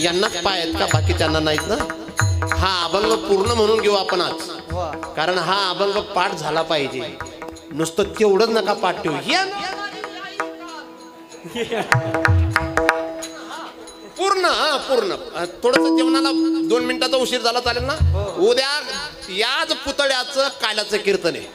यांनाच पाय आहेत का? बाकीच्यांना नाहीत ना? हा अभंग पूर्ण म्हणून घेऊ आपण आज. कारण हा अभंग पाठ झाला पाहिजे. नुसतं तेवढंच नका पाठ ठेवू. या पूर्ण हा पूर्ण. थोडस जेवणाला दोन मिनिटाचा उशीर झाला चालेल ना? उद्या याच पुतळ्याचं काल्याचं कीर्तन आहे.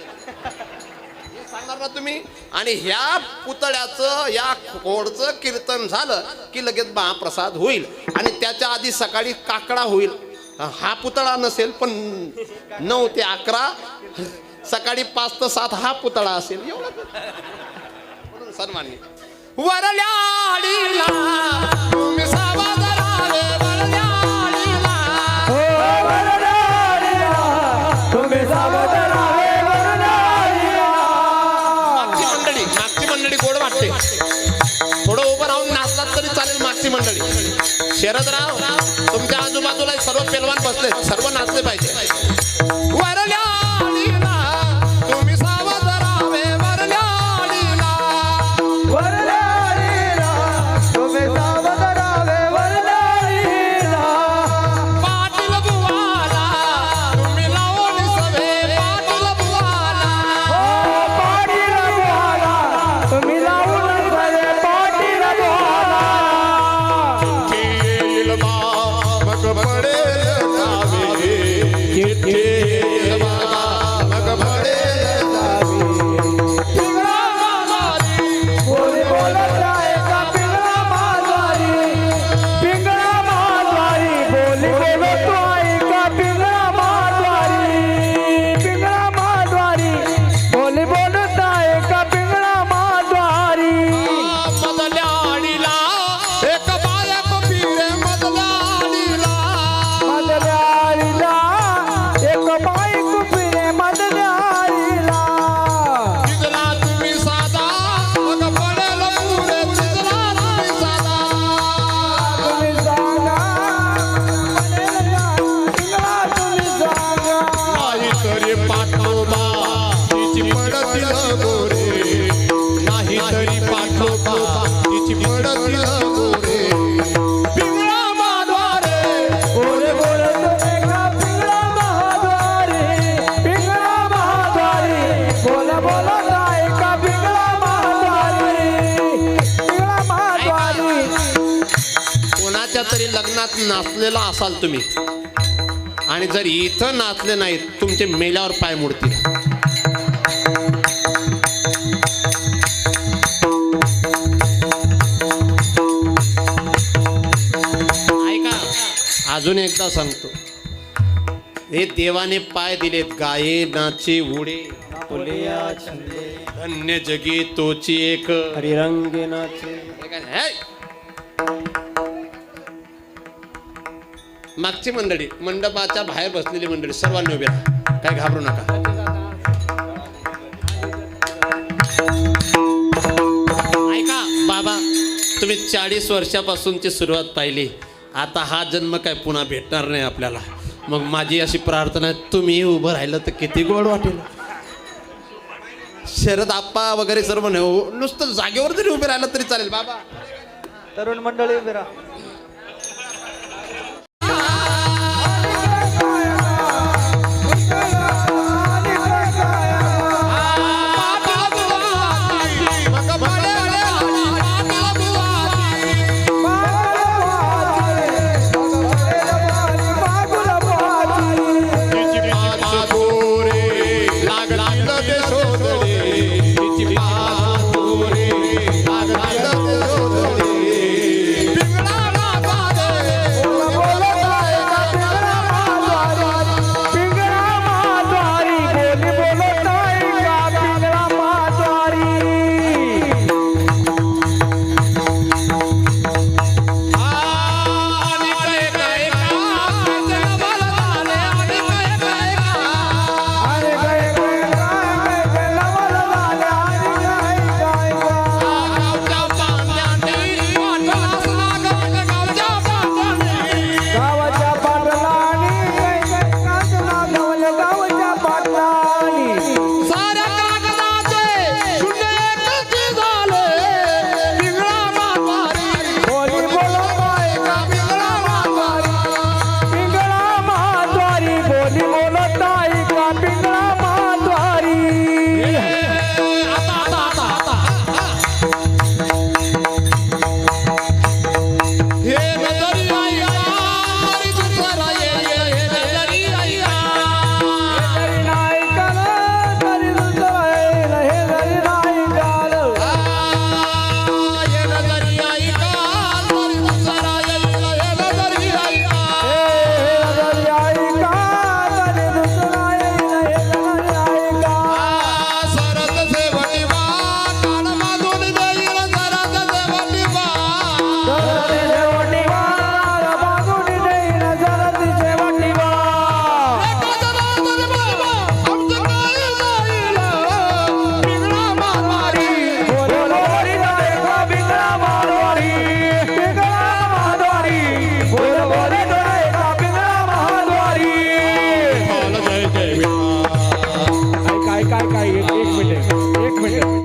हे तुम्ही? आणि ह्या पुतळ्याचं या खोडचं कीर्तन झालं की लगेच महाप्रसाद होईल. आणि त्याच्या आधी सकाळी काकडा होईल. हा पुतळा नसेल पण नऊ ते अकरा सकाळी पाच ते सात हा पुतळा असेल. एवढं सन्मान्य. वाटते थोडं उभं राहून नाचलात तरी चालेल मागची मंडळी. शरदराव तुमच्या आजूबाजूला सर्व पेलवान बसले सर्व नाचले पाहिजे. कोणाच्या तरी लग्नात नाचलेला असाल तुम्ही. आणि जर इथं नाचले नाहीत तुमचे मेल्यावर पाय मोडतील. ऐका अजून एकदा सांगतो. हे देवाने पाय दिलेत गाये नाचे उडे. धन्य जगी तोची एक. हरिरंगे नाचे. मागची मंडळी मंडपाच्या बाहेर बसलेली मंडळी सर्वांनी उभ्या काय घाबरू नका. ऐका बाबा तुम्ही चाळीस वर्षापासूनची सुरुवात पाहिली. आता हा जन्म काय पुन्हा भेटणार नाही आपल्याला. मग माझी अशी प्रार्थना आहे तुम्ही उभं राहिलं तर किती गोड वाटेल. शरद आप्पा वगैरे सर्व नाही नुसतं जागेवर जरी उभे राहिलं तरी चालेल बाबा. तरुण मंडळी उभे राहा.